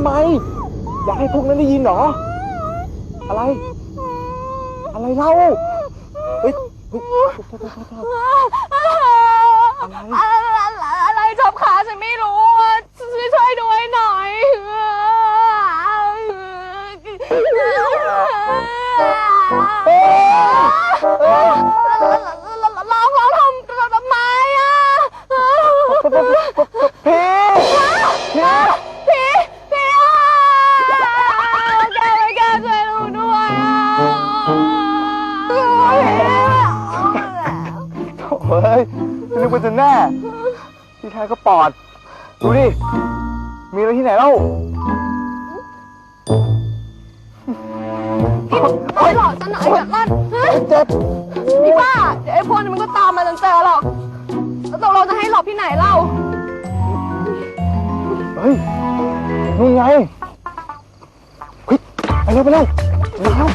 ำไม อยากให้พวกนั้นได้ยินเหรอ อะไร อะไรเล่า เฮ้ยเฮ้ยโทษโทษโทษโทษอะไร เฮ้ยนึกว่าจะแน่ที่แท้ก็ปอด ดูดิ มีอะไรที่ไหนเล่าไปหลอกฉันหน่อยเดี๋ยวก่อนฮะเจ็บพี่ว่าเดี๋ยวไอ้พวกนี้มันก็ตามมาจนเจอหรอก แล้วตกลงจะให้หลบที่ไหนเล่า เฮ้ยนู่นไงเฮ้ยไปเร็วไปเร็วไปเร็ว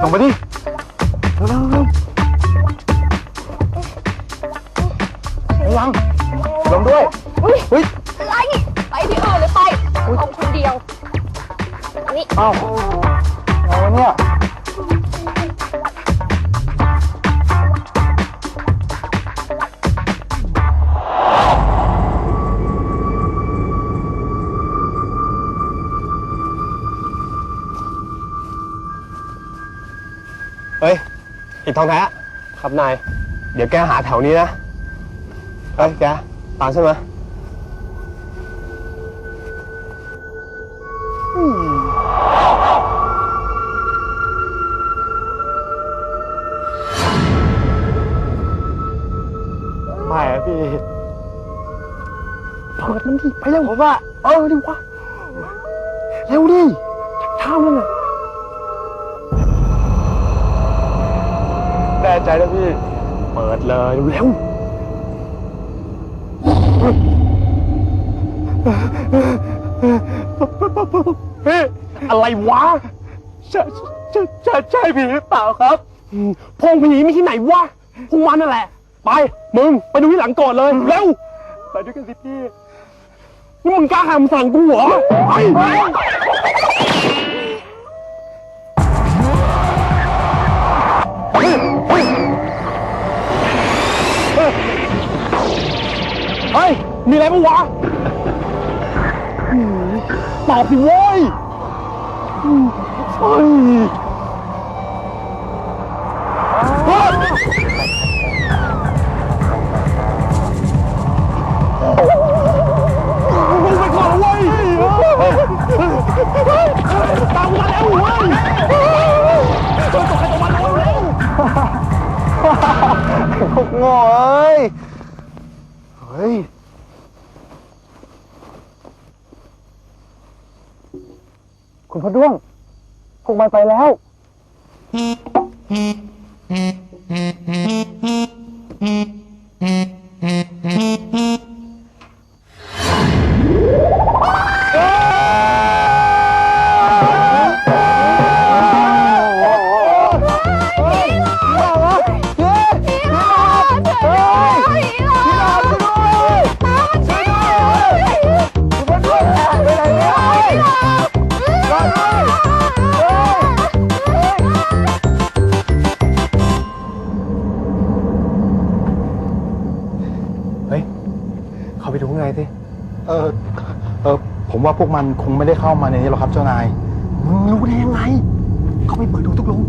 ลงมาดิ ไปยังลงด้วยอุ้ยเฮ้ยไล่ไปที่อื่นเลยไปเอาคนเดียวอันนี้อ้าวอะไรวะเนี่ยเฮ้ยอีกทองแท้ครับนาย เดี๋ยวแกหาแถวนี้นะ เฮ้ยแกตามฉันมาไม่อะพี่เปิดมันดิไปเร็วผมว่าเออดิวะเร็วดิท่ามันอะแน่ใจนะพี่ เปิดเลยเร็ว พี่อะไรวะใช่ใช่ใช่ใช่ผีหรือเปล่าครับพงผีมีที่ไหนวะพงมันนั่นแหละ ไปมึงไปดูที่หลังก่อนเลยเร็วไปด้วยกันสิพี่นี่มึงกล้าหามสั่งกูเหรอไป มีอะไรปะวะอืมตอบสิโว้ยอืมเฮ้ยเฮ้ยมึงไปก่อนเว้ยตามมาแล้วเว้ยตกใครตกมันเร็วพวกโง่เอ้ย เฮ้ย คุณพระด้วงพวกมันไปแล้วาไปดูข้างในสิเออเออผมว่าพวกมันคงไม่ได้เข้ามาในนี้หรอกครับเจ้านาย มึงรู้ได้ยังไง เขาไปเปิดดูทุกลง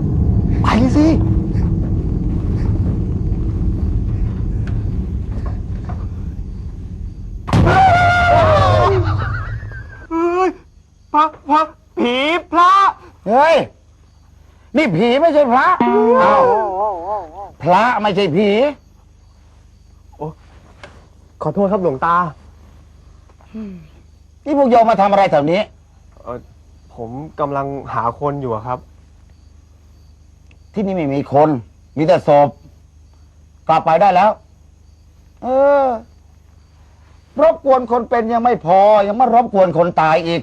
ไปสิเฮ้ยพระพระผีพระ เฮ้ย นี่ผีไม่ใช่พระอ้าวพระไม่ใช่ผี ขอโทษครับหลวงตา นี่พวกโยมมาทำอะไรแถวนี้ เออผมกำลังหาคนอยู่อะครับ ที่นี่ไม่มีคน มีแต่ศพกลับไปได้แล้ว เออรบกวนคนเป็นยังไม่พอ ยังมารบกวนคนตายอีก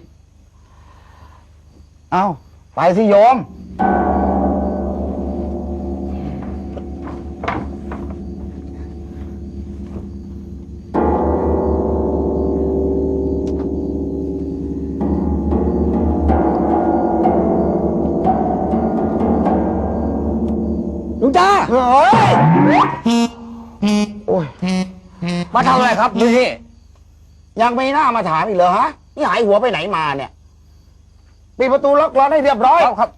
เอาไปสิโยม ทำอะไรครับพี่ยังไม่น่ามาถามอีกเหรอฮะนี่หายหัวไปไหนมาเนี่ยปิดประตูล็อกร้อนให้เรียบร้อยครับ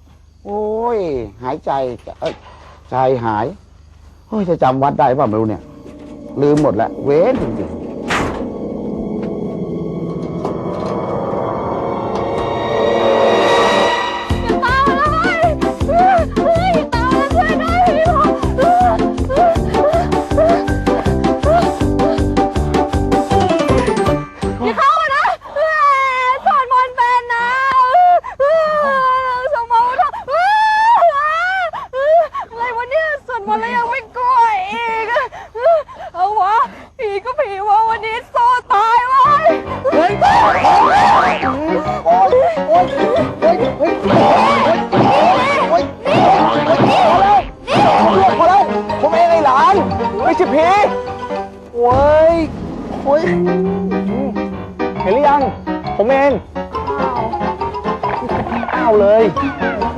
โอ้ย หายใจเอ้ยใจหายโอ้ยจะจำวัดได้เปล่าไม่รู้เนี่ย ลืมหมดแล้วเว้นจริงๆ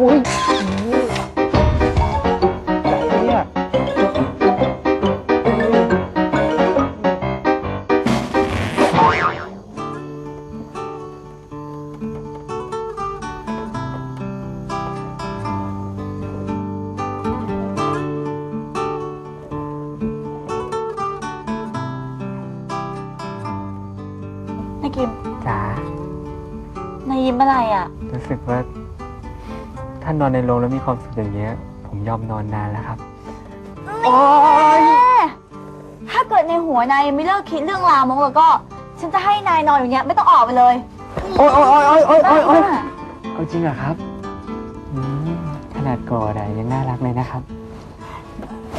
โอ้ยเนี่ยนายกิมจ๋า นายยิ้มอะไรอะ รู้สึกว่า ถ้านอนในโรงแล้วมีความสุขอย่างเงี้ย ผมยอมนอนนานแล้วครับแม่ถ้าเกิดในหัวนายยังไม่เลิกคิดเรื่องราวมั้งแล้วก็ ฉันจะให้นายนอนอยู่เนี้ยไม่ต้องออกไปเลยโอ๊ยโอ๊ยโอ๊ยโอ๊ยโอ๊ยโอ๊ยโอ๊ยบ้าเอาจริงเหรอครับอืมขนาดกอดอะยังน่ารักเลยนะครับ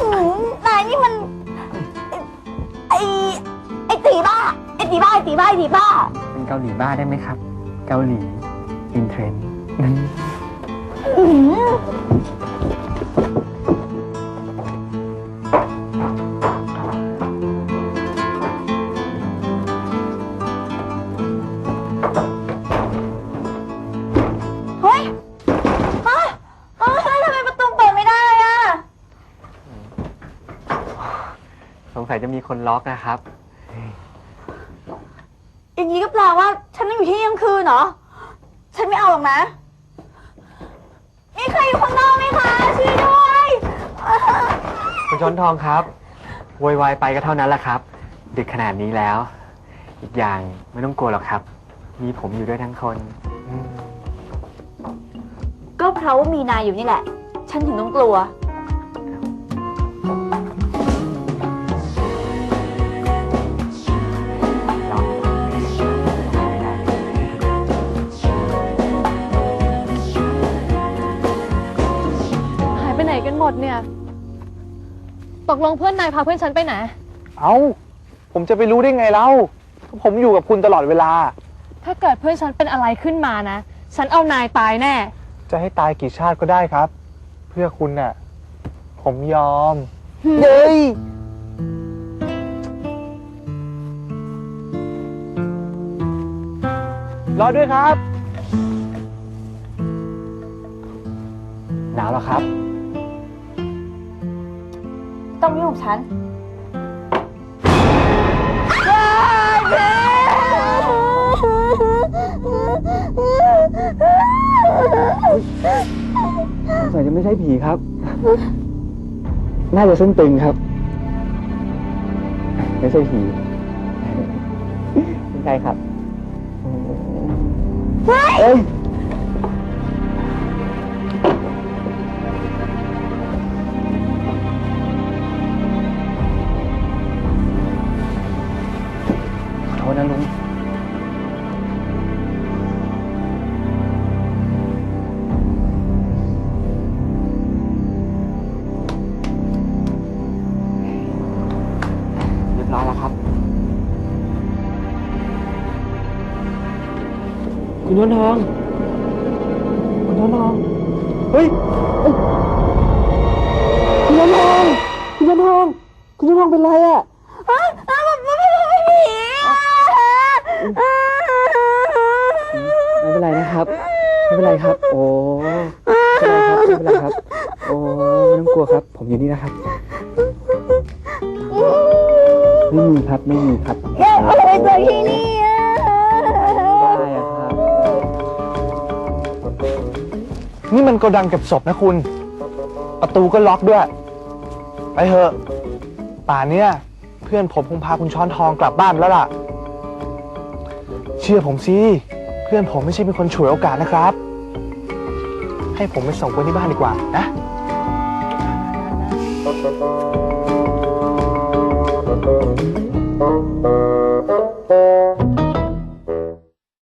อืมนายนี่มันไอไอตีบ้าไอตีบ้าไอตีบ้าไอตีบ้า เป็นเกาหลีบ้าได้ไหมครับ เกาหลีอินเทรนด์ อื้อหือเฮ้ยฮะเฮ้ยทำไมประตูเปิดไม่ได้อะสงสัยจะมีคนล็อกนะครับ อย่างนี้ก็แปลว่า ฉันต้องอยู่ที่นี่ทั้งคืนเหรอ ฉันไม่เอาหรอกนะ มีใครอยู่ข้างนอกไหมคะช่วยด้วยคุณช้อนทองครับโวยวายไปก็เท่านั้นแหละครับ ดึกขนาดนี้แล้ว อีกอย่างไม่ต้องกลัวหรอกครับ มีผมอยู่ด้วยทั้งคนอืมก็เพราะว่ามีนายอยู่นี่แหละ ฉันถึงต้องกลัว มดเนี่ย ตกลงเพื่อนนายพาเพื่อนฉันไปไหน เอ้า ผมจะไปรู้ได้ไงเล่า ผมอยู่กับคุณตลอดเวลา ถ้าเกิดเพื่อนฉันเป็นอะไรขึ้นมานะ ฉันเอานายตายแน่ จะให้ตายกี่ชาติก็ได้ครับ เพื่อคุณน่ะ ผมยอมเย้ย รอด้วยครับ หนาวแล้วครับ ต้องยุ่งกับฉัน สงสัยจะไม่ใช่ผีครับ น่าจะเส้นตึงครับ ไม่ใช่ผีไม่ใช่ครับเอ้ย นะลุงเรียบร้อยแล้วครับ คุณนวลทอง คุณนวลทอง เฮ้ยเอ้ยคุณนวลทอง คุณนวลทอง คุณนวลทองเป็นไรอะ ไม่เป็นไรนะครับไม่เป็นไรครับ โอ้ไม่เป็นไรครับไม่เป็นไรครับ โอ้ไม่ต้องกลัวครับ ผมอยู่นี่นะครับ ไม่มีครับไม่มีครับอยากออกไปจากที่นี่อะได้อะครับ นี่มันโกดังเก็บศพนะคุณ ประตูก็ล็อกด้วย ไปเถอะ ป่านเนี้ยเพื่อนผมคงพาคุณช้อนทองกลับบ้านแล้วล่ะ เชื่อผมสิ เพื่อนผมไม่ใช่เป็นคนฉวยโอกาสนะครับ ให้ผมไปส่งคนที่บ้านดีกว่านะเ